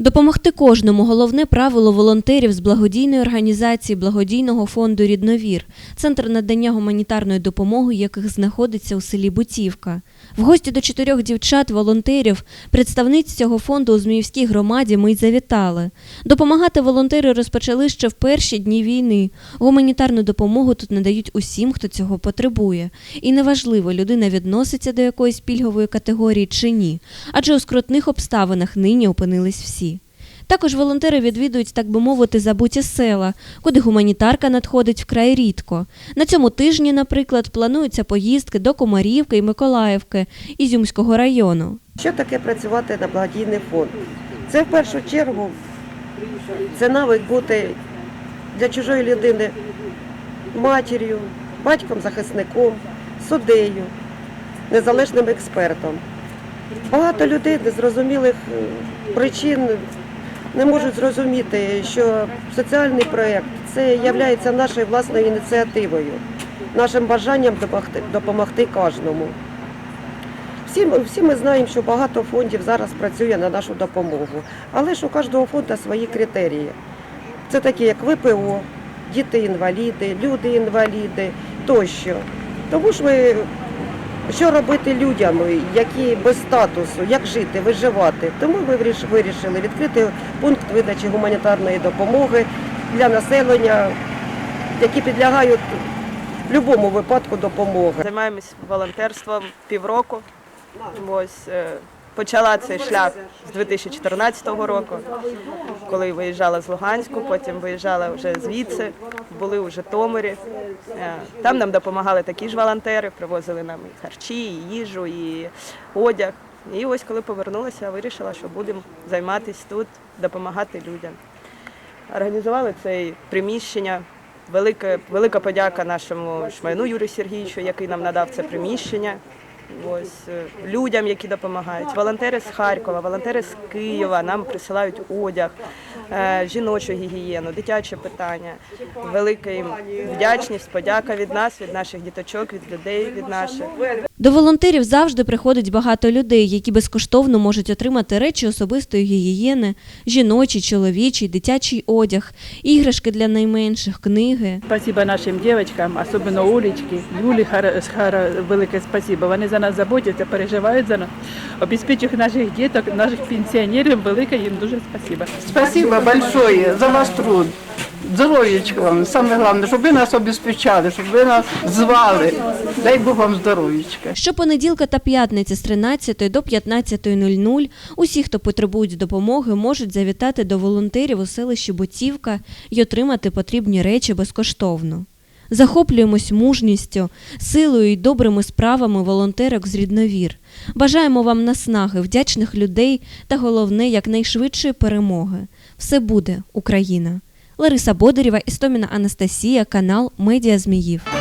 Допомогти кожному головне правило волонтерів з благодійної організації благодійного фонду Рідновір, центр надання гуманітарної допомоги, яких знаходиться у селі Бутівка. В гості до чотирьох дівчат-волонтерів, представниць цього фонду у Зміївській громаді ми й завітали. Допомагати волонтери розпочали ще в перші дні війни. Гуманітарну допомогу тут надають усім, хто цього потребує. І неважливо, людина відноситься до якоїсь пільгової категорії чи ні, адже у скрутних обставинах нині опинились всі. Також волонтери відвідують, так би мовити, забуті села, куди гуманітарка надходить вкрай рідко. На цьому тижні, наприклад, плануються поїздки до Комарівки і Миколаївки Ізюмського району. Що таке працювати на благодійний фонд? Це в першу чергу це навик бути для чужої людини матір'ю, батьком-захисником, суддею, незалежним експертом. Багато людей незрозумілих е, причин не можуть зрозуміти, що соціальний проєкт це є нашою власною ініціативою, нашим бажанням допомогти, допомогти кожному. Всі, всі ми знаємо, що багато фондів зараз працює на нашу допомогу, але ж у кожного фонду свої критерії. Це такі, як ВПО, діти-інваліди, люди-інваліди тощо. Тому ж ми, що робити людям, які без статусу, як жити, виживати. Тому ми вирішили відкрити пункт видачі гуманітарної допомоги для населення, які підлягають в будь-якому випадку допомоги. Займаємось волонтерством півроку. Ось е, почала цей шлях з 2014 року, коли виїжджала з Луганську, потім виїжджала вже звідси, були у Житомирі. Е, Там нам допомагали такі ж волонтери, привозили нам і харчі, і їжу, і одяг. І ось коли повернулася, вирішила, що будемо займатися тут, допомагати людям. Організували це приміщення. Велика, велика подяка нашому шмайну Юрію Сергійовичу, який нам надав це приміщення. Ось е, людям, які допомагають. Волонтери з Харкова, волонтери з Києва нам присилають одяг, е, жіночу гігієну, дитяче питання. Велика їм вдячність, подяка від нас, від наших діточок, від людей, від наших. До волонтерів завжди приходить багато людей, які безкоштовно можуть отримати речі особистої гігієни, жіночий, чоловічий, дитячий одяг, іграшки для найменших, книги. Спасибо нашим девочкам, особливо Олечки, Юлі Хара- Хара, велике спасибо. Вони за нас заботяться, переживають за нас, обезпечують наших діток, наших пенсіонерів. Велике їм дуже спасибо. Спасибо большое за ваш труд. Здоров'ячка вам, саме головне, щоб ви нас обезпечали, щоб ви нас звали. Дай Бог вам здоров'ячка. Щопонеділка та п'ятниці з 13 до 15.00 усі, хто потребують допомоги, можуть завітати до волонтерів у селищі Ботівка і отримати потрібні речі безкоштовно. Захоплюємось мужністю, силою і добрими справами волонтерок з рідновір. Бажаємо вам наснаги, вдячних людей та головне якнайшвидшої перемоги. Все буде, Україна! Лариса Бодарєва, Істоміна Анастасія, канал Медіа Зміїв.